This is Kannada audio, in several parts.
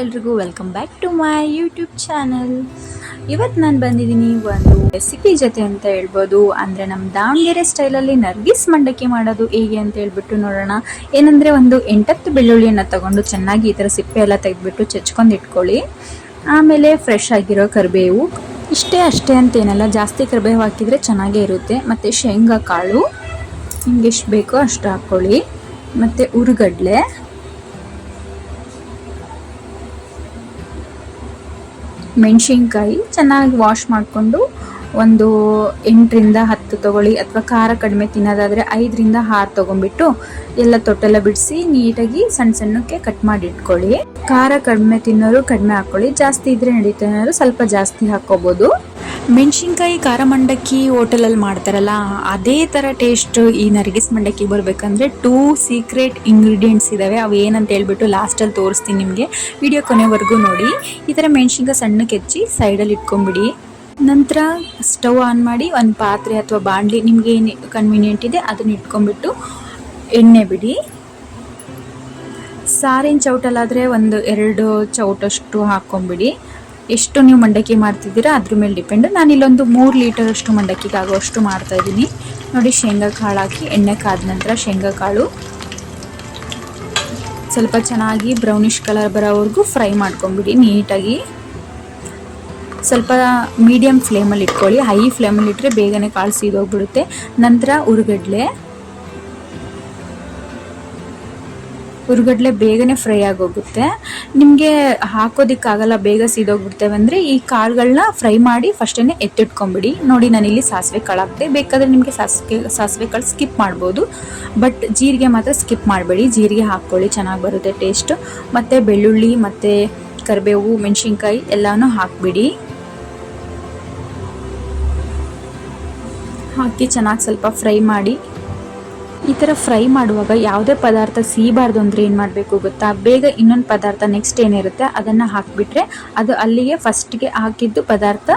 ಎಲ್ರಿಗೂ welcome back to my YouTube channel ಇವತ್ತು ನಾನು ಬಂದಿದ್ದೀನಿ ಒಂದು ರೆಸಿಪಿ ಜೊತೆ ಅಂತ ಹೇಳ್ಬೋದು. ಅಂದರೆ ನಮ್ಮ ದಾವಣಗೆರೆ ಸ್ಟೈಲಲ್ಲಿ ನರ್ಗಿಸ್ ಮಂಡಕ್ಕಿ ಮಾಡೋದು ಹೇಗೆ ಅಂತ ಹೇಳ್ಬಿಟ್ಟು ನೋಡೋಣ. ಏನಂದರೆ ಒಂದು ಎಂಟತ್ತು ಬೆಳ್ಳುಳ್ಳಿಯನ್ನು ತಗೊಂಡು ಚೆನ್ನಾಗಿ ಈ ಥರ ಸಿಪ್ಪೆ ಎಲ್ಲ ತೆಗೆದ್ಬಿಟ್ಟು ಚಚ್ಕೊಂಡು ಇಟ್ಕೊಳ್ಳಿ. ಆಮೇಲೆ ಫ್ರೆಶ್ ಆಗಿರೋ ಕರಿಬೇವು. ಇಷ್ಟೇ ಅಷ್ಟೇ ಅಂತೇನಲ್ಲ ಜಾಸ್ತಿ ಕರಿಬೇವು ಹಾಕಿದರೆ ಚೆನ್ನಾಗೇ ಇರುತ್ತೆ. ಮತ್ತು ಶೇಂಗಾ ಕಾಳು ನಿಮ್ಗೆ ಎಷ್ಟು ಬೇಕೋ ಅಷ್ಟು ಹಾಕ್ಕೊಳ್ಳಿ ಮತ್ತು ಉರುಗಡ್ಲೆ. ಮೆಣಸಿನ್ಕಾಯಿ ಚೆನ್ನಾಗಿ ವಾಶ್ ಮಾಡಿಕೊಂಡು ಒಂದು ಎಂಟರಿಂದ ಹತ್ತು ತಗೊಳ್ಳಿ ಅಥವಾ ಖಾರ ಕಡಿಮೆ ತಿನ್ನೋದಾದರೆ ಐದರಿಂದ ಆರು ತೊಗೊಂಡ್ಬಿಟ್ಟು ಎಲ್ಲ ತೊಟ್ಟೆಲ್ಲ ಬಿಡಿಸಿ ನೀಟಾಗಿ ಸಣ್ಣ ಸಣ್ಣಕ್ಕೆ ಕಟ್ ಮಾಡಿ ಇಟ್ಕೊಳ್ಳಿ. ಖಾರ ಕಡಿಮೆ ತಿನ್ನೋರು ಕಡಿಮೆ ಹಾಕ್ಕೊಳ್ಳಿ ಜಾಸ್ತಿ ಇದ್ರೆ ನಡೀತ ಸ್ವಲ್ಪ ಜಾಸ್ತಿ ಹಾಕ್ಕೋಬೋದು. ಮೆಣಸಿನ್ಕಾಯಿ ಖಾರ ಮಂಡಕ್ಕಿ ಹೋಟೆಲಲ್ಲಿ ಮಾಡ್ತಾರಲ್ಲ, ಅದೇ ಥರ ಟೇಸ್ಟ್ ಈ ನರ್ಗಿಸ್ ಮಂಡಕ್ಕಿ ಬರಬೇಕಂದ್ರೆ ಟೂ ಸೀಕ್ರೆಟ್ ಇಂಗ್ರೀಡಿಯೆಂಟ್ಸ್ ಇದ್ದಾವೆ ಅವು ಏನಂತ ಹೇಳ್ಬಿಟ್ಟು ಲಾಸ್ಟಲ್ಲಿ ತೋರಿಸ್ತೀನಿ ನಿಮಗೆ. ವಿಡಿಯೋ ಕೊನೆವರೆಗೂ ನೋಡಿ. ಈ ಥರ ಮೆಣಸಿನ್ಕಾಯಿ ಸಣ್ಣಕ್ಕೆ ಹೆಚ್ಚಿ ಸೈಡಲ್ಲಿ ಇಟ್ಕೊಂಬಿಡಿ ನಂತರ ಸ್ಟವ್ ಆನ್ ಮಾಡಿ ಒಂದು ಪಾತ್ರೆ ಅಥವಾ ಬಾಂಡ್ಲಿ ನಿಮಗೆ ಏನು ಕನ್ವೀನಿಯೆಂಟ್ ಇದೆ ಅದನ್ನ ಇಟ್ಕೊಂಡ್ಬಿಟ್ಟು ಎಣ್ಣೆ ಬಿಡಿ. ಸಾರಿನ ಚೌಟಲ್ಲಾದರೆ ಒಂದು ಎರಡು ಚೌಟಷ್ಟು ಹಾಕ್ಕೊಂಬಿಡಿ ಎಷ್ಟು ನೀವು ಮಂಡಕ್ಕಿ ಮಾಡ್ತಿದ್ದೀರಾ ಅದ್ರ ಮೇಲೆ ಡಿಪೆಂಡ್ ನಾನು ಇಲ್ಲೊಂದು ಮೂರು ಲೀಟರಷ್ಟು ಮಂಡಕ್ಕಿಗೆ ಆಗೋಷ್ಟು ಮಾಡ್ತಾ ಇದ್ದೀನಿ. ನೋಡಿ ಶೇಂಗಾ ಕಾಳು ಹಾಕಿ ಎಣ್ಣೆ ಕಾದ ನಂತರ ಶೇಂಗಾ ಕಾಳು. ಸ್ವಲ್ಪ ಚೆನ್ನಾಗಿ ಬ್ರೌನಿಷ್ ಕಲರ್ ಬರೋವರೆಗೂ ಫ್ರೈ ಮಾಡ್ಕೊಂಬಿಡಿ ನೀಟಾಗಿ. ಸ್ವಲ್ಪ ಮೀಡಿಯಮ್ ಫ್ಲೇಮಲ್ಲಿ ಇಟ್ಕೊಳ್ಳಿ. ಹೈ ಫ್ಲೇಮಲ್ಲಿ ಇಟ್ಟರೆ ಬೇಗನೆ ಕಾಳು ಸೀದೋಗ್ಬಿಡುತ್ತೆ. ನಂತರ ಉರುಗಡ್ಲೆ. ಉರುಗಡ್ಲೆ ಬೇಗನೆ ಫ್ರೈ ಆಗೋಗುತ್ತೆ. ನಿಮಗೆ ಹಾಕೋದಿಕ್ಕಾಗಲ್ಲ, ಬೇಗ ಸೀದೋಗ್ಬಿಡ್ತೇವೆ ಅಂದರೆ ಈ ಕಾಳುಗಳನ್ನ ಫ್ರೈ ಮಾಡಿ ಫಸ್ಟೇ ಎತ್ತಿಟ್ಕೊಂಬಿಡಿ. ನೋಡಿ, ನಾನಿಲ್ಲಿ ಸಾಸಿವೆ ಕಾಳು ಬೇಕಾದರೆ ನಿಮಗೆ ಸಾಸಿವೆ ಸಾಸಿವೆ ಕಾಳು ಸ್ಕಿಪ್ ಮಾಡ್ಬೋದು. ಬಟ್ ಜೀರಿಗೆ ಮಾತ್ರ ಸ್ಕಿಪ್ ಮಾಡಬೇಡಿ. ಜೀರಿಗೆ ಹಾಕ್ಕೊಳ್ಳಿ, ಚೆನ್ನಾಗಿ ಬರುತ್ತೆ ಟೇಸ್ಟು ಮತ್ತು ಬೆಳ್ಳುಳ್ಳಿ, ಮತ್ತು ಕರಿಬೇವು ಮೆಣಸಿನ್ಕಾಯಿ ಎಲ್ಲನೂ ಹಾಕಿಬಿಡಿ. ಹಾಕಿ ಚೆನ್ನಾಗಿ ಸ್ವಲ್ಪ ಫ್ರೈ ಮಾಡಿ ಈ ಥರ ಫ್ರೈ ಮಾಡುವಾಗ ಯಾವುದೇ ಪದಾರ್ಥ ಸೀಬಾರ್ದು ಅಂದರೆ ಏನು ಮಾಡಬೇಕು ಗೊತ್ತಾ? ಬೇಗ ಇನ್ನೊಂದು ಪದಾರ್ಥ ನೆಕ್ಸ್ಟ್ ಏನಿರುತ್ತೆ ಅದನ್ನು ಹಾಕಿಬಿಟ್ರೆ ಅದು ಅಲ್ಲಿಗೆ ಫಸ್ಟ್ಗೆ ಹಾಕಿದ್ದು ಪದಾರ್ಥ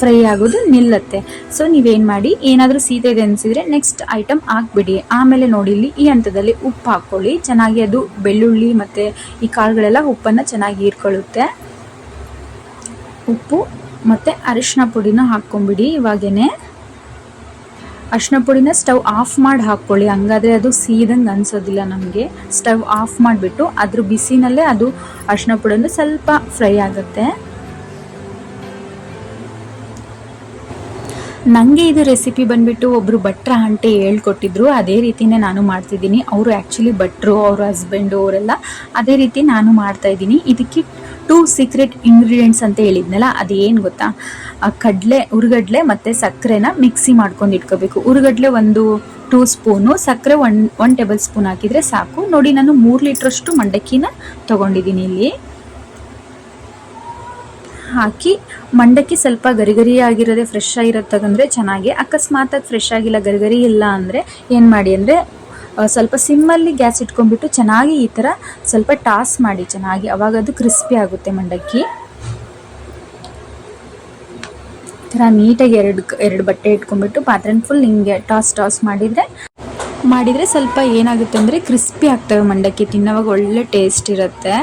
ಫ್ರೈ ಆಗೋದು ನಿಲ್ಲತ್ತೆ. ಸೊ ನೀವೇನು ಮಾಡಿ, ಏನಾದರೂ ಸೀತೆ ಇದೆ ಅನಿಸಿದರೆ ನೆಕ್ಸ್ಟ್ ಐಟಮ್ ಹಾಕ್ಬಿಡಿ. ಆಮೇಲೆ ನೋಡಿ ಇಲ್ಲಿ ಈ ಹಂತದಲ್ಲಿ ಉಪ್ಪು ಹಾಕ್ಕೊಳ್ಳಿ. ಚೆನ್ನಾಗಿ ಅದು ಬೆಳ್ಳುಳ್ಳಿ ಮತ್ತು ಈ ಕಾಳುಗಳೆಲ್ಲ ಉಪ್ಪನ್ನು ಚೆನ್ನಾಗಿ ಹೀರ್ಕೊಳ್ಳುತ್ತೆ. ಉಪ್ಪು ಮತ್ತು ಅರಿಶಿನ ಪುಡಿನ ಹಾಕ್ಕೊಂಬಿಡಿ ಇವಾಗೇ ಅರ್ಶಿನ ಪುಡಿನ ಸ್ಟವ್ ಆಫ್ ಮಾಡಿ ಹಾಕ್ಕೊಳ್ಳಿ. ಹಂಗಾದ್ರೆ ಅದು ಸೀದಂಗೆ ಅನ್ಸೋದಿಲ್ಲ ನಮಗೆ. ಸ್ಟವ್ ಆಫ್ ಮಾಡಿಬಿಟ್ಟು ಅದ್ರ ಬಿಸಿನಲ್ಲೇ ಅದು ಅರ್ಶಿನ ಪುಡಿನ ಸ್ವಲ್ಪ ಫ್ರೈ ಆಗುತ್ತೆ. ನನಗೆ ಇದು ರೆಸಿಪಿ ಬಂದುಬಿಟ್ಟು ಒಬ್ಬರು ಭಟ್ರ ಆಂಟಿ ಹೇಳ್ಕೊಟ್ಟಿದ್ರು. ಅದೇ ರೀತಿನೇ ನಾನು ಮಾಡ್ತಿದ್ದೀನಿ. ಅವರು ಆ್ಯಕ್ಚುಲಿ ಭಟ್ರು, ಅವ್ರ ಹಸ್ಬೆಂಡು ಅವರೆಲ್ಲ ಅದೇ ರೀತಿ ನಾನು ಮಾಡ್ತಾ ಇದ್ದೀನಿ. ಇದಕ್ಕೆ ಟೂ ಸೀಕ್ರೆಟ್ ಇಂಗ್ರೀಡಿಯೆಂಟ್ಸ್ ಅಂತ ಹೇಳಿದ್ನಲ್ಲ, ಅದೇನು ಗೊತ್ತಾ? ಕಡಲೆ, ಉರುಗಡ್ಲೆ ಮತ್ತು ಸಕ್ಕರೆನ ಮಿಕ್ಸಿ ಮಾಡ್ಕೊಂಡು ಇಟ್ಕೋಬೇಕು. ಉರುಗಡ್ಲೆ ಒಂದು ಟೂ ಸ್ಪೂನು ಸಕ್ಕರೆ ಒನ್ ಒನ್ ಟೇಬಲ್ ಸ್ಪೂನ್ ಹಾಕಿದರೆ ಸಾಕು. ನೋಡಿ, ನಾನು ಮೂರು ಲೀಟ್ರಷ್ಟು ಮಂಡಕ್ಕಿನ ತೊಗೊಂಡಿದ್ದೀನಿ ಇಲ್ಲಿ. ಹಾಕಿ ಮಂಡಕ್ಕಿ ಸ್ವಲ್ಪ ಗರಿಗರಿ ಆಗಿರೋದೆ ಫ್ರೆಶ್ ಆಗಿರೋದು ತಗೊಂಡ್ರೆ ಚೆನ್ನಾಗಿ. ಅಕಸ್ಮಾತಾಗಿ ಫ್ರೆಶ್ ಆಗಿಲ್ಲ, ಗರಿಗರಿ ಇಲ್ಲ ಅಂದರೆ ಏನು ಮಾಡಿ ಅಂದರೆ ಸ್ವಲ್ಪ ಸಿಮ್ಮಲ್ಲಿ ಗ್ಯಾಸ್ ಇಟ್ಕೊಂಡ್ಬಿಟ್ಟು ಚೆನ್ನಾಗಿ ಈ ಥರ ಸ್ವಲ್ಪ ಟಾಸ್ ಮಾಡಿ, ಚೆನ್ನಾಗಿ ಅವಾಗ ಅದು ಕ್ರಿಸ್ಪಿ ಆಗುತ್ತೆ ಮಂಡಕ್ಕಿ. ಈ ಥರ ನೀಟಾಗಿ ಎರಡು ಎರಡು ಬಟ್ಟೆ ಇಟ್ಕೊಂಡ್ಬಿಟ್ಟು ಪಾತ್ರೆನ ಫುಲ್ ಹಿಂಗೆ ಟಾಸ್ ಟಾಸ್ ಮಾಡಿದರೆ ಮಾಡಿದರೆ ಸ್ವಲ್ಪ ಏನಾಗುತ್ತೆ ಅಂದರೆ ಕ್ರಿಸ್ಪಿ ಆಗ್ತವೆ ಮಂಡಕ್ಕಿ, ತಿನ್ನೋವಾಗ ಒಳ್ಳೆ ಟೇಸ್ಟ್ ಇರುತ್ತೆ.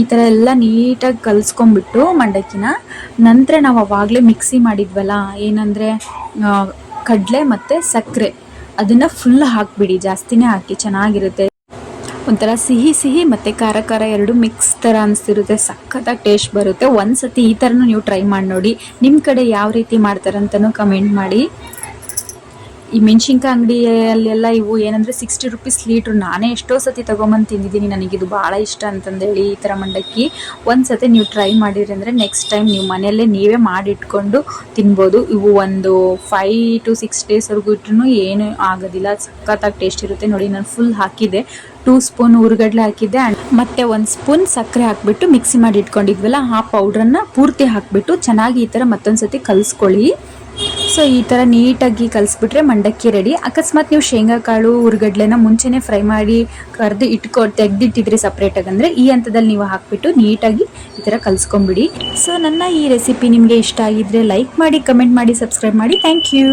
ಈ ಥರ ಎಲ್ಲ ನೀಟಾಗಿ ಕಲಿಸ್ಕೊಂಬಿಟ್ಟು ಮಂಡಕ್ಕಿನ. ನಂತರ ನಾವು ಅವಾಗಲೇ ಮಿಕ್ಸಿ ಮಾಡಿದ್ವಲ್ಲ, ಏನಂದರೆ ಕಡಲೆ ಮತ್ತು ಸಕ್ಕರೆ ಅದನ್ನು ಫುಲ್ ಹಾಕಿಬಿಡಿ, ಜಾಸ್ತಿನೇ ಹಾಕಿ, ಚೆನ್ನಾಗಿರುತ್ತೆ. ಒಂಥರ ಸಿಹಿ ಸಿಹಿ ಮತ್ತು ಖಾರ ಖಾರ ಎರಡು ಮಿಕ್ಸ್ ಥರ ಅನಿಸ್ತಿರುತ್ತೆ ಸಖತ್ತಾಗಿ ಟೇಸ್ಟ್ ಬರುತ್ತೆ. ಒಂದು ಸತಿ ಈ ಥರನೂ ನೀವು ಟ್ರೈ ಮಾಡಿ ನೋಡಿ. ನಿಮ್ಮ ಕಡೆ ಯಾವ ರೀತಿ ಮಾಡ್ತಾರಂತನೂ ಕಮೆಂಟ್ ಮಾಡಿ. ಈ ಮೆಣಸಿನ್ಕಾಯಿ ಅಂಗಡಿಯಲ್ಲೆಲ್ಲ ಇವು ಏನಂದರೆ ಸಿಕ್ಸ್ಟಿ ರುಪೀಸ್ ಲೀಟ್ರ್ ನಾನೇ ಎಷ್ಟೋ ಸತಿ ತಗೊಂಬಂದು ತಿಂದಿದ್ದೀನಿ ನನಗಿದು ಭಾಳ ಇಷ್ಟ ಅಂತಂದೇಳಿ ಈ ಥರ ಮಂಡಕ್ಕಿ. ಒಂದು ಸತಿ ನೀವು ಟ್ರೈ ಮಾಡಿರಿ ಅಂದರೆ ನೆಕ್ಸ್ಟ್ ಟೈಮ್ ನೀವು ಮನೆಯಲ್ಲೇ ನೀವೇ ಮಾಡಿಟ್ಕೊಂಡು ತಿನ್ಬೋದು. ಇವು ಒಂದು ಫೈ ಟು ಸಿಕ್ಸ್ ಡೇಸ್ವರೆಗೂ ಇಟ್ಟರು ಏನೂ ಆಗೋದಿಲ್ಲ. ಸಖತ್ತಾಗಿ ಟೇಸ್ಟ್ ಇರುತ್ತೆ. ನೋಡಿ, ನಾನು ಫುಲ್ ಹಾಕಿದೆ ಟೂ ಸ್ಪೂನ್ ಉರುಗಡ್ಲೆ ಹಾಕಿದ್ದೆ ಮತ್ತೆ ಒಂದು ಸ್ಪೂನ್ ಸಕ್ಕರೆ ಹಾಕ್ಬಿಟ್ಟು ಮಿಕ್ಸಿ ಮಾಡಿ ಇಟ್ಕೊಂಡಿದ್ವಲ್ಲ, ಆ ಪೌಡ್ರನ್ನು ಪೂರ್ತಿ ಹಾಕಿಬಿಟ್ಟು ಚೆನ್ನಾಗಿ ಈ ಥರ ಮತ್ತೊಂದು ಸತಿ ಕಲಿಸ್ಕೊಳ್ಳಿ. ಸೊ ಈ ಥರ ನೀಟಾಗಿ ಕಲಿಸ್ಬಿಟ್ರೆ ಮಂಡಕ್ಕಿ ರೆಡಿ ಅಕಸ್ಮಾತ್ ನೀವು ಶೇಂಗಾ ಕಾಳು, ಉರ್ಗಡ್ಲೆನ ಮುಂಚೆನೇ ಫ್ರೈ ಮಾಡಿ ಕರೆದು ಇಟ್ಕೊ, ತೆಗೆದಿಟ್ಟಿದ್ರಿ ಸಪ್ರೇಟಾಗಿ ಅಂದರೆ ಈ ಹಂತದಲ್ಲಿ ನೀವು ಹಾಕ್ಬಿಟ್ಟು ನೀಟಾಗಿ ಈ ಥರ ಕಲಿಸ್ಕೊಂಬಿಡಿ. ಸೊ ನನ್ನ ಈ ರೆಸಿಪಿ ನಿಮಗೆ ಇಷ್ಟ ಆಗಿದ್ರೆ ಲೈಕ್ ಮಾಡಿ ಕಮೆಂಟ್ ಮಾಡಿ ಸಬ್ಸ್ಕ್ರೈಬ್ ಮಾಡಿ. Thank you